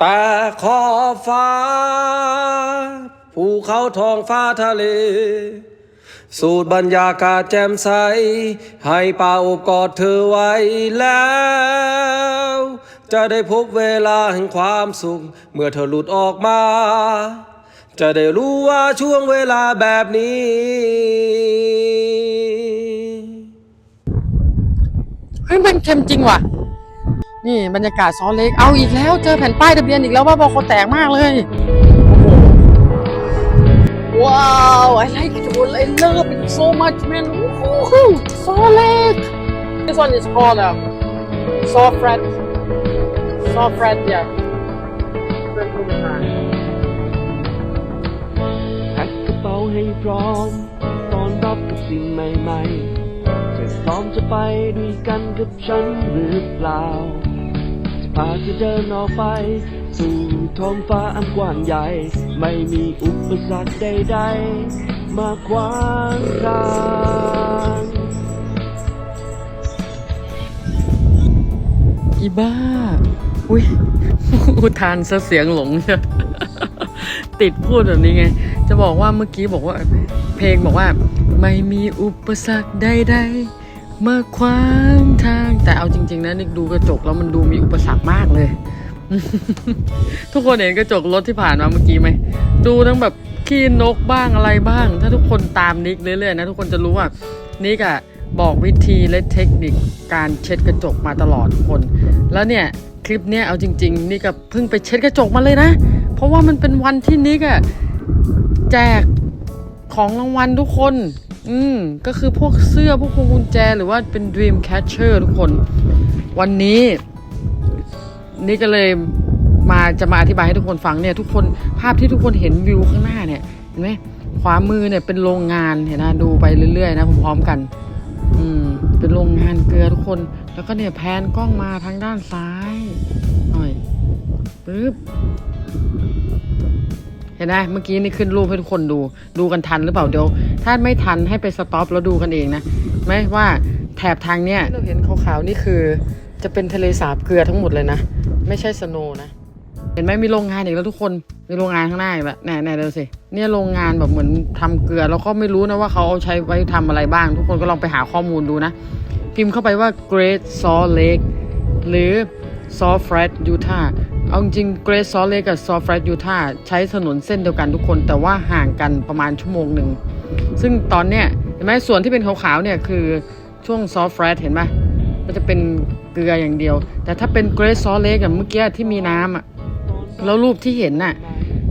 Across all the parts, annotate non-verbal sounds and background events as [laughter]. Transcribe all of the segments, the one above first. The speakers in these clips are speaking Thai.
แต่ขอฟ้า ภูเขาทองฟ้าทะเล สูดบรรยากาศแจ่มใส ให้ป่าอบกอดเธอไว้แล้ว จะได้พบเวลาแห่งความสุข เมื่อเธอหลุดออกมา จะได้รู้ว่าช่วงเวลาแบบนี้ เฮ้ยมันเค็มจริงว่ะ นี่บรรยากาศซอลเล็กเอาอีกแล้วเจอแผ่นป้ายทะเบียนอีกแล้วว่าบอกเขาแตกมากเลยว้าว I like it all I love it so much man โอ้โหซอลเล็ก This one is called um, saw fret saw fret yeah เพื่อนพูดมาแพ็คกระเป๋าให้พร้อมตอนรับกับสิ่งใหม่ๆเธอพร้อมจะไปด้วยกันกับฉันหรือเปล่าจะ พาเธอเดินออกไป สู่ท้องฟ้าอันกว้างใหญ่ ไม่มีอุปสรรคใดๆ มาขวางทางอีบ้า อุ้ยอุทานซะเสียงหลงเชียติดพูดแบบนี้ไง จะบอกว่าเมื่อกี้บอกว่า เพลงบอกว่า ไม่มีอุปสรรคใดๆ เมาขวางทาง แต่เอาจริง ๆ นะนิกดูกระจกแล้วมันดูมีอุปสรรคมากเลย ทุกคนเห็นกระจกรถที่ผ่านมาเมื่อกี้ไหม ดูทั้งแบบขี้นกบ้างอะไรบ้าง ถ้าทุกคนตามนิกเรื่อยๆนะทุกคนจะรู้ว่านิกอะบอกวิธีและเทคนิคการเช็ดกระจกมาตลอดทุกคน แล้วเนี่ยคลิปเนี้ยเอาจริง ๆ นี่ก็เพิ่งไปเช็ดกระจกมาเลยนะ เพราะว่ามันเป็นวันที่นิกอะแจกของรางวัลทุกคน อืม ก็คือพวกเสื้อพวกพวงกุญแจหรือว่าเป็น Dream Catcher ทุกคน วันนี้ นี่ก็เลยมาจะมาอธิบายให้ทุกคนฟังเนี่ย ทุกคนภาพที่ทุกคนเห็นวิวข้างหน้าเนี่ย เห็นไหมขวามือเนี่ยเป็นโรงงานเห็นนะดูไปเรื่อยๆนะพร้อมๆกัน อืม เป็นโรงงานเกลือทุกคน แล้วก็เนี่ยแพนกล้องมาทางด้านซ้าย หน่อยปึ๊บ เห็นไหมเมื่อกี้นี่ขึ้นรูปให้ทุกคนดู ดูกันทันหรือเปล่าเดี๋ยว ถ้าไม่ทันให้ไปสต็อปแล้วดูกันเองนะไหมว่าแถบทางเนี้ยเราเห็นขาวๆนี่คือ จะเป็นทะเลสาบเกลือทั้งหมดเลยนะ ไม่ใช่สโนนะ เห็นไหมมีโรงงานอีกแล้วทุกคนมีโรงงานข้างหน้าอีกแล้วแน่แน่เดี๋ยวสิเนี่ยโรงงานแบบเหมือนทำเกลือแล้วก็ไม่รู้นะว่าเขาเอาใช้ไว้ทำอะไรบ้าง ทุกคนก็ลองไปหาข้อมูลดูนะ พิมพ์เข้าไปว่า Great Salt Lake หรือ Salt Flat Utah เอาจริง Great Salt Lake กับ Salt Flat Utah ใช้ถนนเส้นเดียวกันทุกคน แต่ว่าห่างกันประมาณชั่วโมงหนึ่ง ซึ่งตอนเนี้ยเห็นไหมส่วนที่เป็นขาวๆเนี่ยคือช่วง Salt Flat เห็นไหมก็จะเป็นเกลืออย่างเดียว แต่ถ้าเป็น Great Salt Lake อะเมื่อกี้ที่มีน้ำอะแล้วรูปที่เห็นน่ะ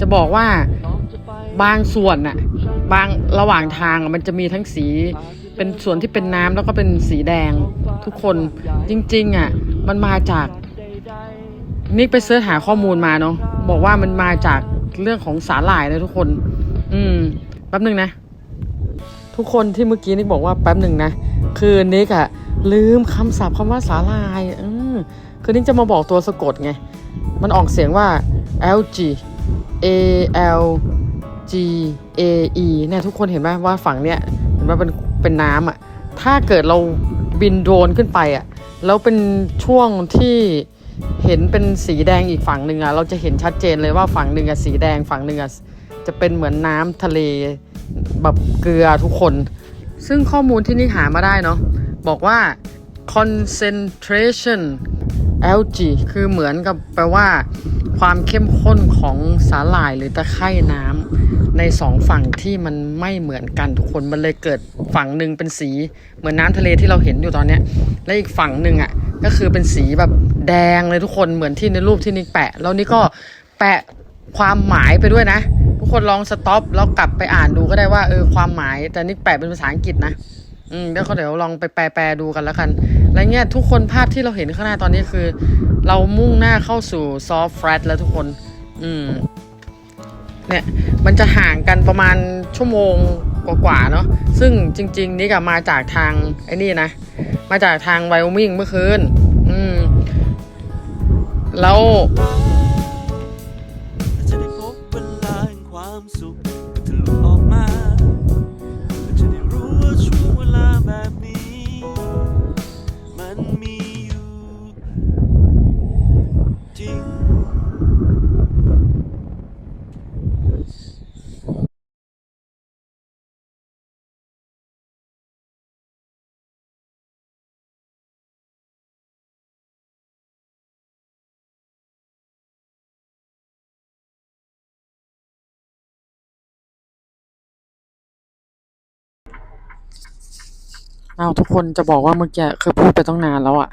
จะบอกว่าบางส่วนน่ะบางระหว่างทางมันจะมีทั้งสี เป็นส่วนที่เป็นน้ำแล้วก็เป็นสีแดงทุกคนจริงๆอะมันมาจาก นิกไปเสิร์ชหาข้อมูลมาเนาะบอกว่ามันมาจากเรื่องของสาหร่ายนะทุกคน อืมแป๊บหนึ่งนะ ทุกคนที่เมื่อกี้นิกบอกว่าแป๊บหนึ่งนะ คือนิกอะลืมคำศัพท์คำว่าสาลายเออคือนิกจะมาบอกตัวสะกดไง มันออกเสียงว่า L G A L G A E เนี่ยทุกคนเห็นไหมว่าฝั่งเนี้ยเห็นว่าเป็นเป็นน้ำอะถ้าเกิดเราบินโดรนขึ้นไปอะแล้วเป็นช่วงที่ เห็นเป็นสีแดงอีกฝั่งหนึ่งอะเราจะเห็นชัดเจนเลยว่าฝั่งหนึ่งอะสีแดงฝั่งหนึ่งอะจะเป็นเหมือนน้ำทะเลแบบเกลือทุกคน ซึ่งข้อมูลที่นี่หามาได้เนาะบอกว่า concentration algae คือเหมือนกับแปลว่า ความเข้มข้นของสาหร่ายหรือตะไคร่น้ำในสองฝั่งที่มันไม่เหมือนกันทุกคนมันเลยเกิดฝั่งหนึ่งเป็นสี เหมือนน้ำทะเลที่เราเห็นอยู่ตอนเนี้ยและอีกฝั่งหนึ่งอะ ก็คือเป็นสีแบบแดงเลยทุกคนเหมือนที่ในรูปที่นิกแปะ แล้วนี่ก็แปะความหมายไปด้วยนะ ทุกคนลองสต็อปแล้วกลับไปอ่านดูก็ได้ว่าเออความหมายแต่นิกแปะเป็นภาษาอังกฤษนะอืมแล้วก็เดี๋ยวลองไปแปลๆดูกันแล้วกันแล้วเนี่ยทุกคนภาพที่เราเห็นข้างหน้าตอนนี้คือ เรามุ่งหน้าเข้าสู่ซอฟแฟลตแล้วทุกคน อืมเนี่ยมันจะห่างกันประมาณชั่วโมงกว่าๆเนาะซึ่งจริง ๆ นี่ก็มาจากทางไอ้นี่นะ มาจากทางไวโอมิงเมื่อคืน อืม แล้ว อ้าวทุกคนจะบอกว่าเมื่อกี้คือพูดไปตั้งนานแล้วอะ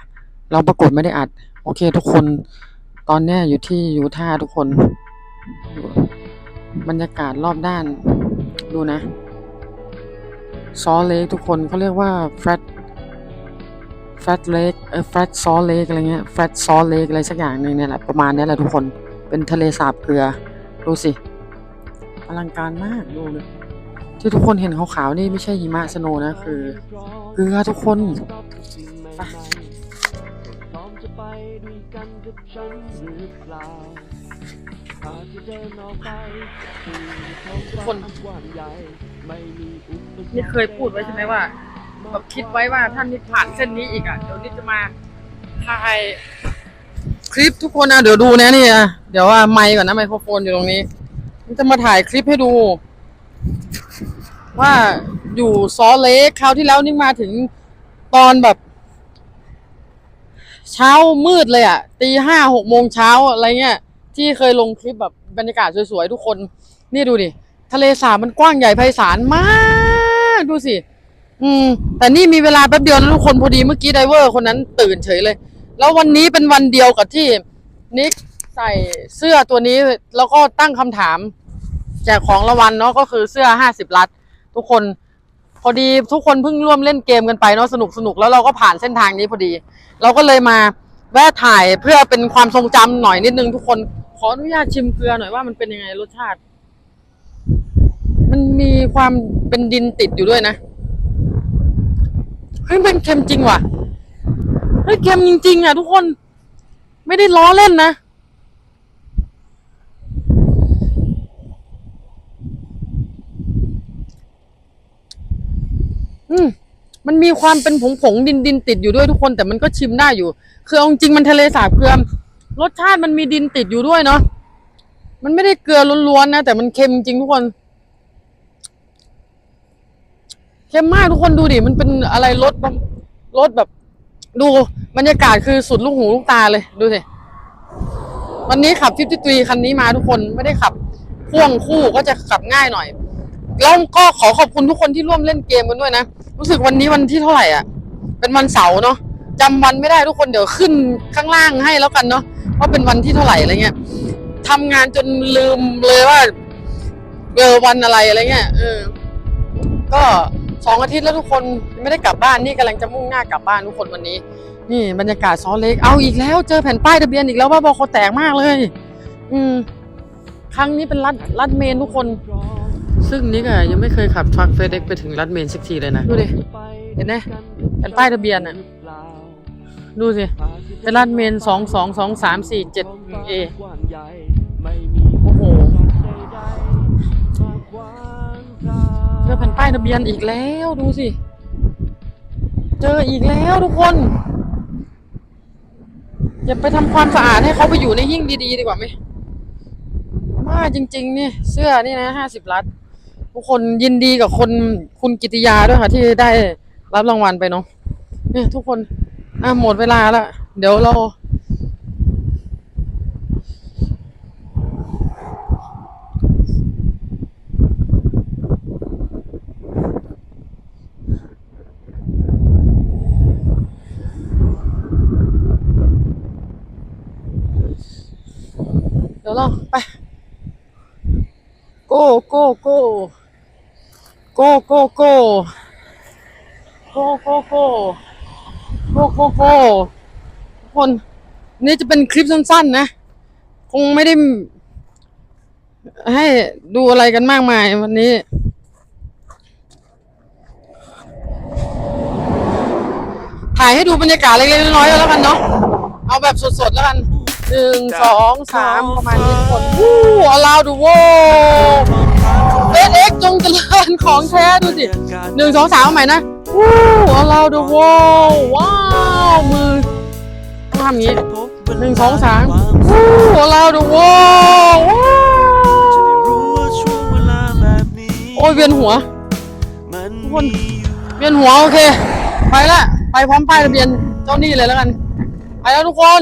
เราปรากฏไม่ได้อัด โอเค ทุกคนตอนนี้อยู่ที่ยูท่าทุกคน บรรยากาศรอบด้านดูนะ ซอเลกทุกคนเขาเรียกว่าแฟลตแฟลตเลกเออแฟลตซอเลกอะไรเงี้ยแฟลตซอเลกอะไรสักอย่างหนึ่งเนี่ยแหละประมาณนี้แหละทุกคนเป็นทะเลสาบเกลือ ดูสิ อลังการมากดูเลย ที่ทุกคนเห็นขาวๆนี่ไม่ใช่หิมะสโนนะคือเกลือทุกคนไปทุกคนนี่เคยพูดไว้ใช่ไหมว่าแบบคิดไว้ว่าท่านนิดผ่านเส้นนี้อีกอะเดี๋ยวนิดจะมาถ่ายคลิปทุกคนนะเดี๋ยวดูนะนี่อะเดี๋ยวว่าไมค์ก่อนนะไมโครโฟนอยู่ตรงนี้นี่จะมาถ่ายคลิปให้ดู ว่าอยู่ซอเลกคราวที่แล้วนี่มาถึงตอนแบบ เช้ามืดเลยอะตีห้าหกโมงเช้าอะไรเงี้ย ที่เคยลงคลิปแบบบรรยากาศสวยๆทุกคน นี่ดูดิทะเลสาบมันกว้างใหญ่ไพศาลมาก ดูสิ อืม แต่นี่มีเวลาแป๊บเดียวนะทุกคนพอดีเมื่อกี้ไดเวอร์คนนั้นตื่นเฉยเลย แล้ววันนี้เป็นวันเดียวกับที่นิกใส่เสื้อตัวนี้แล้วก็ตั้งคำถาม แจกของรางวัลเนาะก็คือเสื้อห้าสิบลัด ทุกคนพอดีทุกคนเพิ่งร่วมเล่นเกมกันไปเนาะสนุกสนุกแล้วเราก็ผ่านเส้นทางนี้พอดี เราก็เลยมาแวะถ่ายเพื่อเป็นความทรงจำหน่อยนิดนึงทุกคนขออนุญาตชิมเกลือหน่อยว่ามันเป็นยังไงรสชาติ มันมีความเป็นดินติดอยู่ด้วยนะเฮ้ยมันเค็มจริงว่ะเฮ้ยเค็มจริงๆอะทุกคน ไม่ได้ล้อเล่นนะ อืมมันมีความเป็นผงผงดินดินติดอยู่ด้วยทุกคนแต่มันก็ชิมได้อยู่ คือเอาจริงมันทะเลสาบเกลือรสชาติมันมีดินติดอยู่ด้วยเนาะมันไม่ได้เกลือล้วนๆนะแต่มันเค็มจริงทุกคนเค็มมากทุกคนดูดิมันเป็นอะไรรสแบบรสแบบ ดูบรรยากาศคือสุดลูกหูลูกตาเลยดูสิวันนี้ขับฟิฟตี้ทรีคันนี้มาทุกคนไม่ได้ขับพ่วงคู่ก็จะขับง่ายหน่อยแล้วก็ขอขอบคุณทุกคนที่ร่วมเล่นเกมกันด้วยนะ รู้สึกวันนี้วันที่เท่าไหร่อะ เป็นวันเสาร์เนาะจำวันไม่ได้ทุกคนเดี๋ยวขึ้นข้างล่างให้แล้วกันเนาะว่าเป็นวันที่เท่าไหร่อะไรเงี้ยทำงานจนลืมเลยว่าเออวันอะไรอะไรเงี้ยเออก็สองอาทิตย์แล้วทุกคนไม่ได้กลับบ้านนี่กำลังจะมุ่งหน้ากลับบ้านทุกคนวันนี้ นี่บรรยากาศซอเล็กเอาอีกแล้ว เจอแผ่นป้ายทะเบียนอีกแล้วว่าบอคแตกมากเลย อืม ครั้งนี้เป็นรัดรัดเมนทุกคน ซึ่งนิกอะยังไม่เคยขับทรัคเฟสเอ็กไปถึงรัดเมนสักทีเลยนะ ดูดิเห็นไหมแผ่นป้ายทะเบียนอะดูสิเป็นรัดเมนสองสองสองสามสี่เจ็ดเอโอ้โหเจอแผ่นป้ายทะเบียนอีกแล้วดูสิ เจออีกแล้วทุกคนอย่าไปทำความสะอาดให้เขาไปอยู่ในหิ้งดีๆ ดีกว่าไหมมาจริง ๆ นี่ เสื้อนี่นะห้าสิบลัด ทุกคนยินดีกับคนคุณกิติยาด้วยค่ะ ที่ได้รับรางวัลไปเนาะเนี่ยทุกคนอะหมดเวลาแล้วเดี๋ยวเราเดี๋ยวเราไป โก้โก้โก้ โกโกโกโกโกโกโกโกโกทุกคนนี่จะเป็นคลิปสั้น ๆ นะ คงไม่ได้ ให้ดูอะไรกันมากมายวันนี้ ถ่ายให้ดูบรรยากาศเล็กๆน้อยๆแล้วกันเนาะเอาแบบสดๆแล้วกันหนึ่งสองสามประมาณนี้คนวู้อลาวดูโว้ เฟสเอ็กจงเจริญของแท้ดูสิหนึ่งสองสามเอาใหม่นะวู้อลาวดูว้ว้าวมือทำอย่างนี้หนึ่งสองสามวู้อลาวดูว้ว้าวโอ้ยเวียนหัวทุกคนเวียนหัวโอเค ไปละไปพร้อมป้ายทะเบียนเจ้านี้เลยแล้วกัน ไปแล้วทุกคน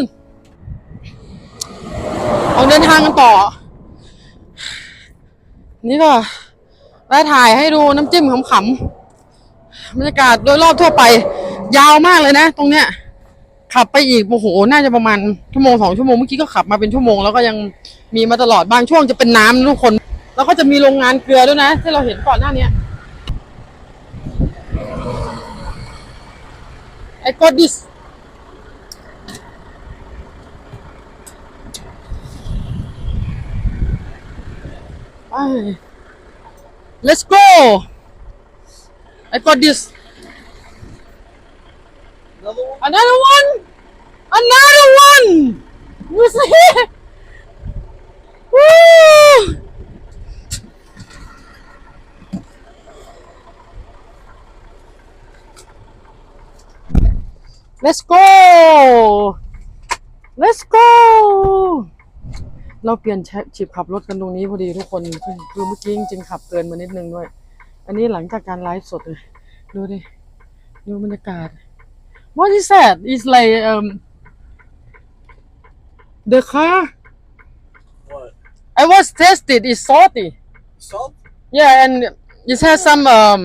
เอาเดินทางกันต่อ นี่ก็ ได้ถ่ายให้ดูน้ำจิ้มขำๆบรรยากาศโดยรอบทั่วไป ยาวมากเลยนะ ตรงเนี้ย ขับไปอีกโอ้โหน่าจะประมาณชั่วโมงสองชั่วโมงเมื่อกี้ก็ขับมาเป็นชั่วโมงแล้วก็ยังมีมาตลอดบางช่วงจะเป็นน้ำนะทุกคน แล้วก็จะมีโรงงานเกลือด้วยนะ ที่เราเห็นก่อนหน้าเนี้ยไอ้กดดิสไป let's go! I got this. Another one? Another one? You see? [laughs] Woo! let's go! Let's go เราเปลี่ยนชิปขับรถกันตรงนี้พอดีทุกคนคือคือเมื่อกี้จริงๆขับเกินมานิดนึงด้วย อันนี้หลังจากการไลฟ์สดเลยดูดิ ดูบรรยากาศ What is that It's like um the car What? I was tested it's salty Salt? yeah and it has some um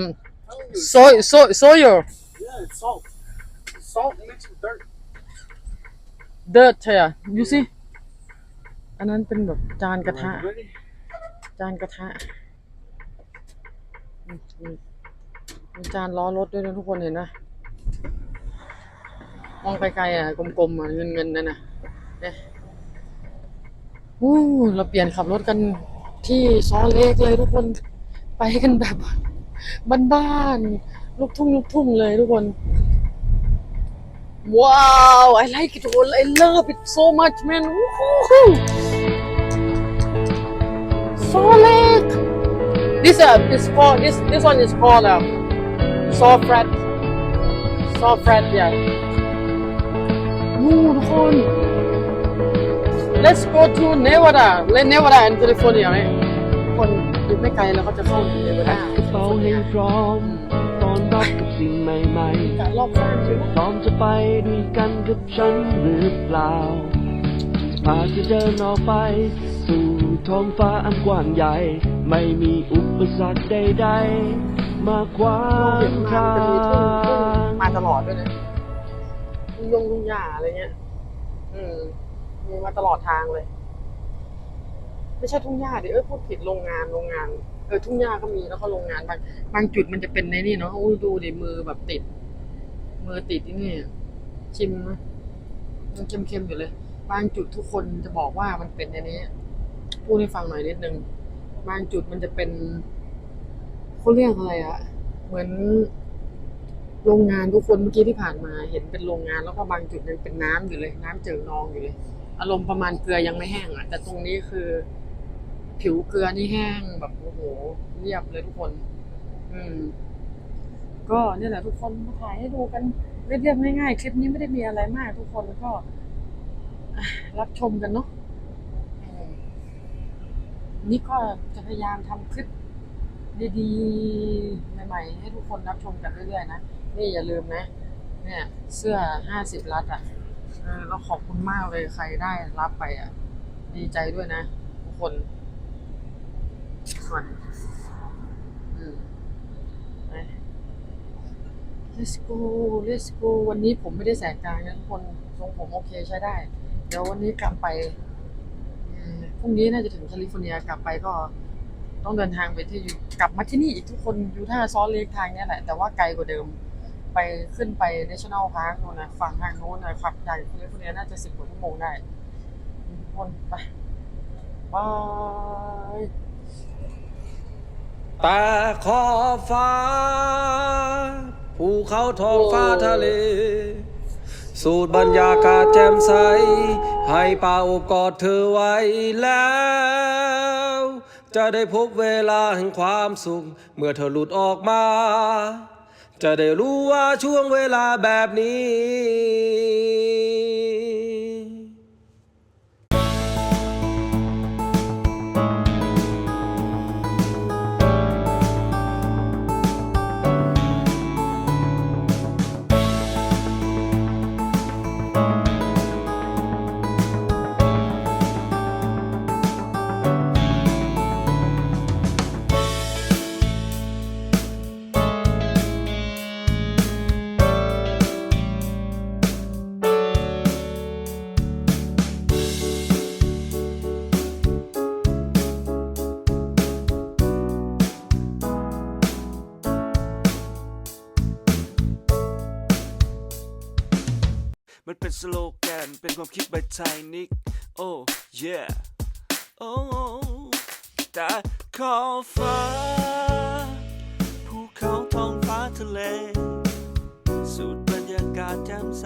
soy soy soya Yeah, it's salt. Salt mixed with dirt. dirt yeah you see อันนั้นเป็นแบบจานกระทะ Ready? จานกระทะอืมอืมมีจานล้อรถด้วยนะทุกคนเห็นนะมองไกลๆอะกลมๆอะเงินเงินๆนั่นน่ะเนี่ยอู้เราเปลี่ยนขับรถกันที่ซอเล็กเลยทุกคนไปกันแบบบ้านๆลูกทุ่งลูกทุ่งเลยทุกคนว้าว I like it all I love it so much man Woohoo! Solid. This uh, this called this this one is called um, soft fret. Soft fret, yeah. นู่นทุกคน Let's go to Nevada. Let Nevada and California ไหมทุกคนอยู่ไม่ไกลแล้วก็จะเข้า Nevada กระเป๋าให้พร้อมตอนรับกับสิ่งใหม่การรอบข้างจริงๆพร้อมจะไปด้วยกันกับฉันหรือเปล่า จะพาเธอเดินออกไป สู่ท้องฟ้าอันกว้างใหญ่ ไม่มีอุปสรรคใดๆ มาขวาเราเห็นงมาทามันจะมีทุ่งทุ่งงมาตลอดด้วยนะทุ่งยงทุ่งหญ้าอะไรเงี้ย อืม มีมาตลอดทางเลย ไม่ใช่ทุ่งหญ้าดิเออพูดผิดโรงงานโรงงาน เออทุ่งหญ้าก็มีแล้วก็โรงงานบางบางจุดมันจะเป็นในนี่เนาะอู้ดูดิมือแบบติด มือติดที่นี่ชิมนะยังเค็มๆอยู่เลย บางจุดทุกคนจะบอกว่ามันเป็นในนี้พูดให้ฟังหน่อยนิดนึง บางจุดมันจะเป็นเขาเรียกอะไรอะเหมือนโรงงานทุกคนเมื่อกี้ที่ผ่านมา เห็นเป็นโรงงานแล้วก็บางจุดยังเป็นน้ำอยู่เลย น้ำเจิ่งนองอยู่เลย อารมณ์ประมาณเกลือยังไม่แห้งอะแต่ตรงนี้คือ ผิวเกลือนี่แห้งแบบโอ้โหเรียบเลยทุกคน อืม ก็เนี่ยแหละทุกคนมาถ่ายให้ดูกันเรียบๆง่ายๆคลิปนี้ไม่ได้มีอะไรมาก ทุกคนก็ รับชมกันเนาะอืมนี่ก็จะพยายามทำคลิปดีๆ ใหม่ๆ ให้ทุกคนรับชมกันเรื่อยๆนะ นี่อย่าลืมนะ เนี่ย เสื้อห้าสิบรัดอะเราขอบคุณมากเลยใครได้รับไปอะ ดีใจด้วยนะ ทุกคนส่วนอืม let's go let's go วันนี้ผมไม่ได้แสกกลางนะทุกคนทรงผมโอเคใช้ได้ เดี๋ยววันนี้กลับไปพรุ่งนี้น่าจะถึงแคลิฟอร์เนียกลับไปก็ ต้องเดินทางไปที่กลับมาที่นี่อีกทุกคนอยู่ท่าซอลเลกทางนี้แหละ แต่ว่าไกลกว่าเดิม ไปขึ้นไป National Park โน่นนะฝั่งทางโน้นนะขับจากแคลิฟอร์เนียน่าจะสิบกว่าชั่วโมงได้คนไปบายแต่ขอฟ้าภูเขาทองฟ้าทะเล สูตรบรรยากาศแจ่มใส ให้ป่าโอบกอดเธอไว้แล้ว จะได้พบเวลาแห่งความสุข เมื่อเธอหลุดออกมา จะได้รู้ว่าช่วงเวลาแบบนี้ ความคิดแบไทยนิก โอ้ yeah โอ้แต่ขอบฟ้าภูเขาท้องฟ้าทะเล สูดบรรยากาศแจ่มใส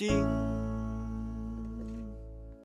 จริง